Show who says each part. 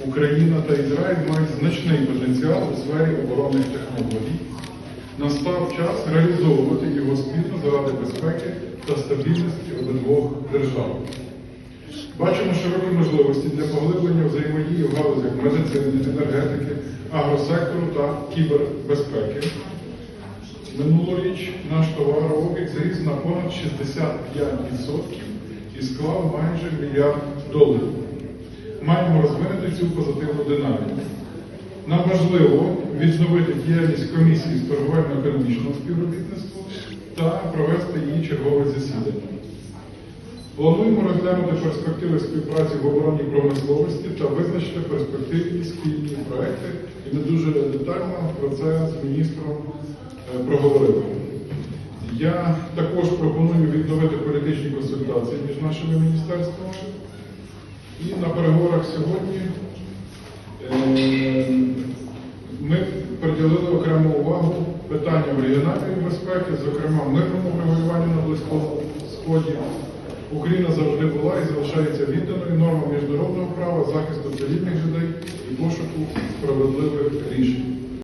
Speaker 1: Україна та Ізраїль мають значний потенціал у сфері оборонних технологій. Настав час реалізовувати його спільно заради безпеки та стабільності обидвох держав. Бачимо широкі можливості для поглиблення взаємодії в галузях медицини, енергетики, агросектору та кібербезпеки. Минулоріч наш товарообіг зріс на понад 65% і склав майже мільярд доларів. Маємо розвинути цю позитивну динаміку. Нам важливо відновити діяльність комісії з торговельно-економічного співробітництва та провести її чергове засідання. Плануємо розглянути перспективи співпраці в оборонній промисловості та визначити перспективні спільні проекти. І ми дуже детально про це з міністром е, проговорили. Я також пропоную відновити політичні консультації між нашими міністерствами. І на переговорах сьогодні е, ми приділили окрему увагу питанням регіональної безпеки, зокрема мирному врегулюванню на Близькому Сході. Україна завжди була і залишається відданою нормам міжнародного права, захисту цивільних людей і пошуку справедливих рішень.